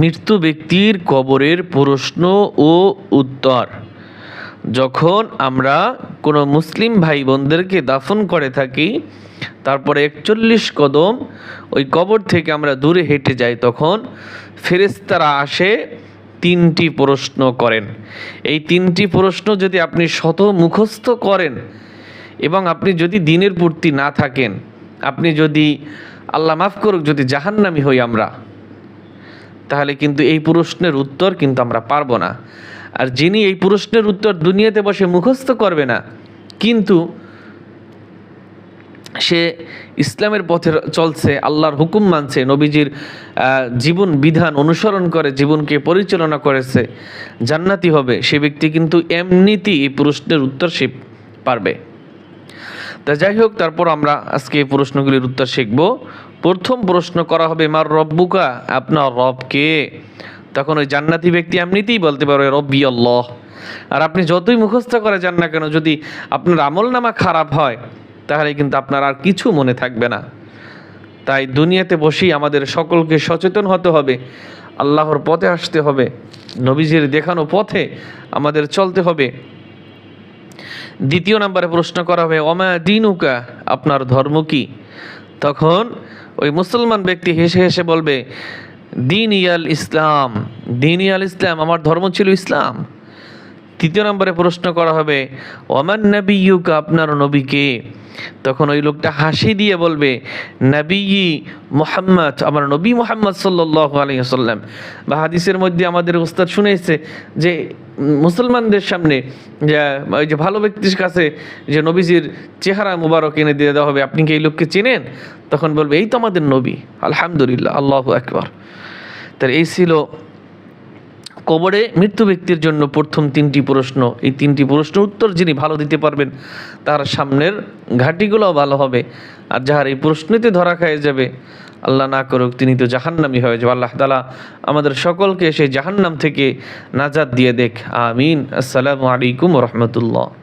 মৃত্যু ব্যক্তির কবরের প্রশ্ন ও উত্তর। যখন আমরা কোনো মুসলিম ভাই বোনদেরকে দাফন করে থাকি, তারপরে একচল্লিশ কদম ওই কবর থেকে আমরা দূরে হেঁটে যাই, তখন ফেরেস্তারা আসে তিনটি প্রশ্ন করেন। এই তিনটি প্রশ্ন যদি আপনি শত মুখস্থ করেন এবং আপনি যদি দিনের পূর্তি না থাকেন, আপনি যদি আল্লাহ মাফ করুক, যদি জাহান্নামি হই আমরা তাহলে কিন্তু এই প্রশ্নের উত্তর কিন্তু আমরা পারব না। আর যিনি এই প্রশ্নের উত্তর দুনিয়াতে বসে মুখস্থ করবে না, কিন্তু সে ইসলামের পথে চলছে, আল্লাহর হুকুম মানছে, নবীজির জীবন বিধান অনুসরণ করে, জীবনকে পরিচালনা করেছে, জান্নাতি হবে, সে ব্যক্তি কিন্তু এমনিতেই এই প্রশ্নের উত্তর সে পারবে। তা যাই হোক, তারপর আমরা আজকে এই প্রশ্নগুলির উত্তর শিখব। প্রথম প্রশ্ন করা হবে, মার রব্বুকা? আপনার রব কে? তখন ওই জান্নাতি ব্যক্তি এমনিতেই বলতে পারবে, রব্বি আল্লাহ। আর আপনি যতই মুখস্থ করে যান না কেন, যদি আপনার আমল নামা খারাপ হয়, তাহলে কিন্তু আপনার আর কিছু মনে থাকবে না। তাই দুনিয়াতে বসেই আমাদের সকলকে সচেতন হতে হবে, আল্লাহর পথে আসতে হবে, নবীজির দেখানো পথে আমাদের চলতে হবে। দ্বিতীয় নম্বরে প্রশ্ন করা হবে অমা দিনুকা? আপনার ধর্ম কি? তখন ওই মুসলমান ব্যক্তি হেসে হেসে বলবে, দিন ইয়াল ইসলাম, দিন ইয়াল ইসলাম, আমার ধর্ম ছিল ইসলাম। তৃতীয় নম্বরে প্রশ্ন করা হবে, ওমান নবী ইউকা আপনার নবীকে? তখন ওই লোকটা হাসি দিয়ে বলবে নবী মোহাম্মদ, আমার নবী মোহাম্মদ সাল্লাহ আলহিহাল্লাম বা হাদিসের মধ্যে আমাদের উস্তাদ শুনেছে যে, মুসলমানদের সামনে, যে, ওই যে ভালো ব্যক্তির কাছে যে নবীজির চেহারা মুবারক এনে দিয়ে দেওয়া হবে, আপনি কি এই লোককে চেনেন? তখন বলবে, এই তো আমাদের নবী, আলহামদুলিল্লাহ, আল্লাহ একবার তার এই ছিল কবরে মৃত্যু ব্যক্তির জন্য প্রথম তিনটি প্রশ্ন। এই তিনটি প্রশ্ন উত্তর যিনি ভালো দিতে পারবেন, তার সামনের ঘাটিগুলোও ভালো হবে। আর যাহার এই প্রশ্নতে ধরা খায় যাবে, আল্লাহ না করুক, তিনি তো জাহান্নামি হয়ে যাবে। আল্লাহ তালা আমাদের সকলকে সেই জাহান্নাম থেকে নাজাদ দিয়ে দেখ। আমিন। আসসালামু আলাইকুম রহমতুল্লাহ।